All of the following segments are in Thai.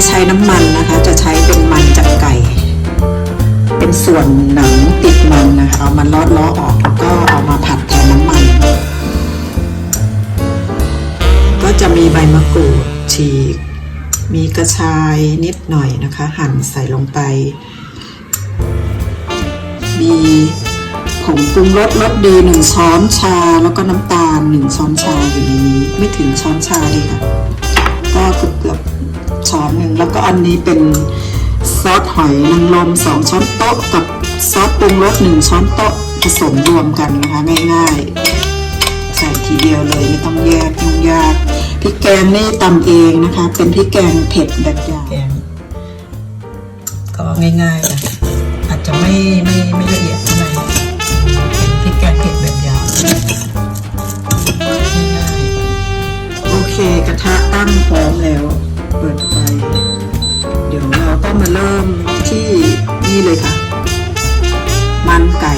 ไม่ใช้น้ำมันนะคะ จะใช้เป็นมันจากไก่ เป็นส่วนหนังติดมันนะคะเอามันลอดล้อออกแล้วก็เอามาผัดแทนน้ำมัน ก็จะมีใบมะกรูดฉีก มีกระชายนิดหน่อยนะคะ หั่นใส่ลงไป มีผงปรุงรสรสดีหนึ่งช้อนชาแล้วก็น้ำตาลหนึ่งช้อนชาอยู่ในนี้ ไม่ถึงช้อนชาดีค่ะ ก็เกือบ ช้อนหนึ่งแล้วก็อันนี้เป็นซอสหอยนางรมสองช้อนโต๊ะกับซอสปรุงรสหนึ่งช้อนโต๊ะผสมรวมกันนะคะง่ายๆ ใส่ทีเดียวเลยไม่ต้องแยกยุ่งยากพริกแกงนี่ตำเองนะคะ เป็นพริกแกงเผ็ดแบบยางแกงก็ง่ายๆนะอาจจะไม่ไม่ไม่ละเอียดเท่าไหร่เป็นพริกแกงเผ็ดแบบยาวง่ายๆโอเคกระทะตั้งพร้อมแล้ว เปิดไฟเดี๋ ที่นี่เลยค่ะ มันไก่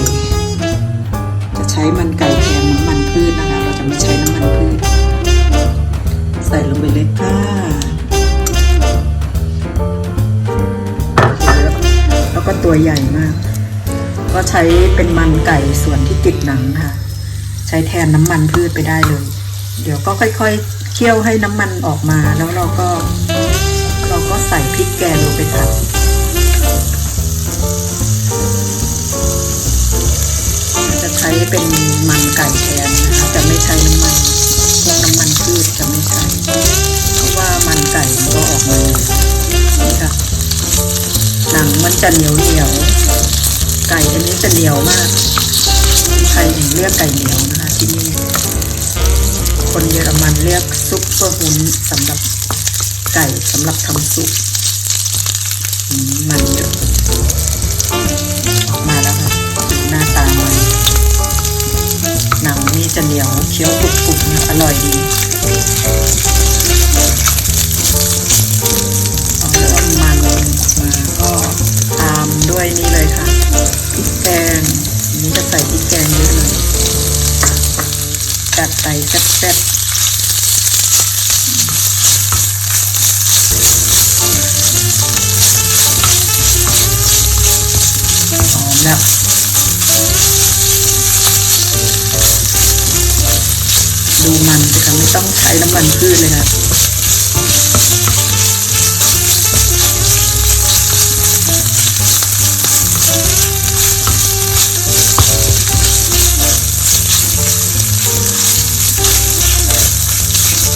จะใช้มันไก่แทนน้ำมันพืชนะคะ เราจะไม่ใช้น้ำมันพืช ใส่ลงไปเลยค่ะแล้วก็ตัวใหญ่มาก ก็ใช้เป็นมันไก่ส่วนที่ติดหนังค่ะ ใช้แทนน้ำมันพืชไปได้เลย เดี๋ยวก็ค่อยๆเคี่ยวให้น้ำมันออกมาแล้วเราก็เราก็ใส่พริกแกงลงไปผัด้เป็นมันไก่แทนนะคะจะไม่ใช้น้ำมันพวกน้ำมันพืชจะไม่ใช้ เพราะว่ามันไก่มันก็ออกมานี่ค่ะหนังมันจะเหนียวเหนียวไก่อันนี้จะเหนียวมากใครถึงเรียกไก่เหนียวนะคะที่นี่คนเยอรมันเรียกซุปเปอร์ฮุนสำหรับไก่สำหรับทำซุปมันเยอะ เหนียวเคี้ยวกรุบๆนะอร่อยดีพอเริ่มมันออกมาก็ตามด้วยนี่เลยค่ะพริกแกงนี้จะใส่พริกแกงเยอะเลยจัดไปแซ่บๆหอมแล้ว ดูมันสิคะไม่ต้องใช้น้ำมันพืชเลยค่ะ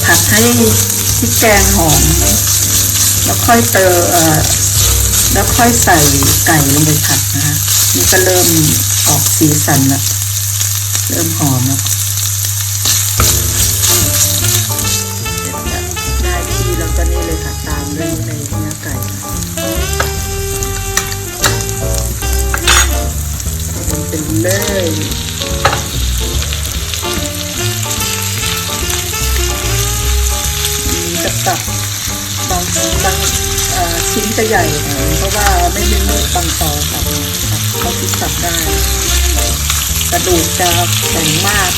ผัดให้พริกแกงหอม แล้วค่อยเติมแล้วค่อยใส่ไก่ลงไปผัดนะคะนี่ก็เริ่มออกสีสันแล้วเริ่มหอมแล้ว เลยค่ะตามด้วยในเนื้อไก่มันเป็นเลยนี่จะตับบางบางชิ้นจะใหญ่หน่อยเพราะว่าไม่มีมีดบางตอครับครับเขาคิดตับได้ กระดูกจะแข็งมาก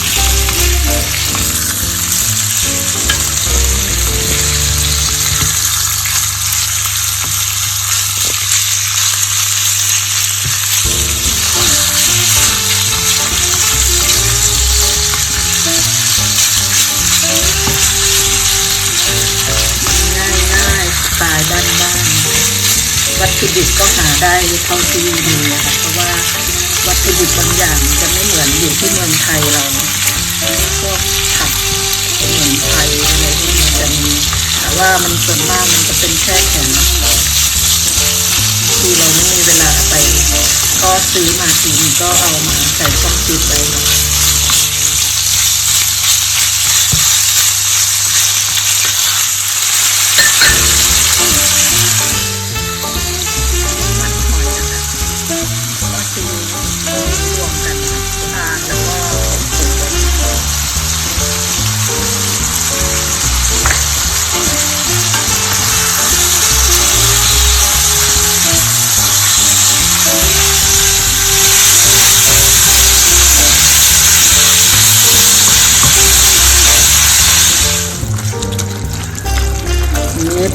ถุดิบก็หาได้เท่าที่มีอะคะเพราะว่าวัตถุดิบบางอย่างจะไม่เหมือนอยู่ที่เมืองไทยเราพวกผักสมุนไพรอะไรพวกนี้จะมีแต่ว่ามันส่วนมากมันจะเป็นแช่แข็งที่เราไม่มีเวลาไป ก็ซื้อมาทีนี้ก็เอามาใส่ช่องฟิตไว้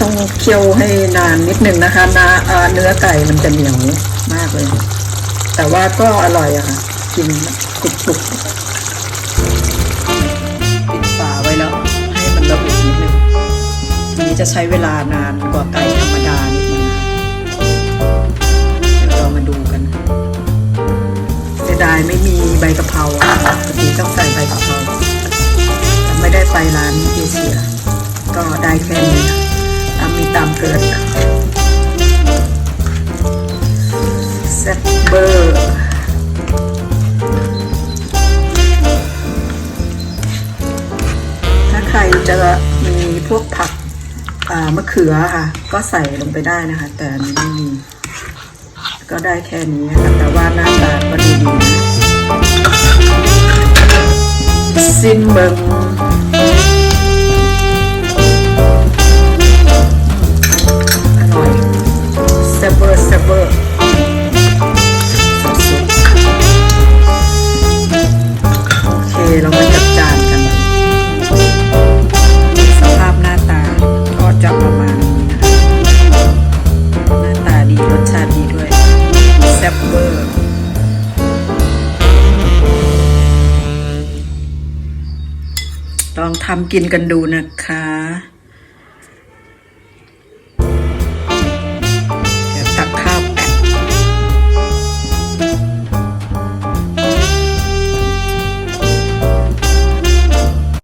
้องเคี่ยวให้นานนิดนึงนะคะนาเนื้อไก่มันจะเหนียวมากเลย แต่ว่าก็อร่อยอะค่ะ กินกรุบกรุบปิดฝาไว้แล้ว ให้มันระอุนิดนึงทีนี้จะใช้เวลานานกว่าไก่ธรรมดานิดนึงเดี๋ยวเรามาดูกันเสียดายไม่มีใบกะเพราปกติต้องใส่ใบกะเพราแต่ไม่ได้ไปร้านเอเชียก็ได้แค่นี้นะ มีตามเกิดแซ่บเบอร์ถ้าใครจะมีพวกผักมะเขือค่ะ ก็ใส่ลงไปได้นะคะ แต่นี้ไม่มี ก็ได้แค่นี้ค่ะแต่ว่าหน้าตาก็ดีดีนะซิมเบิง ทำกินกันดูนะคะ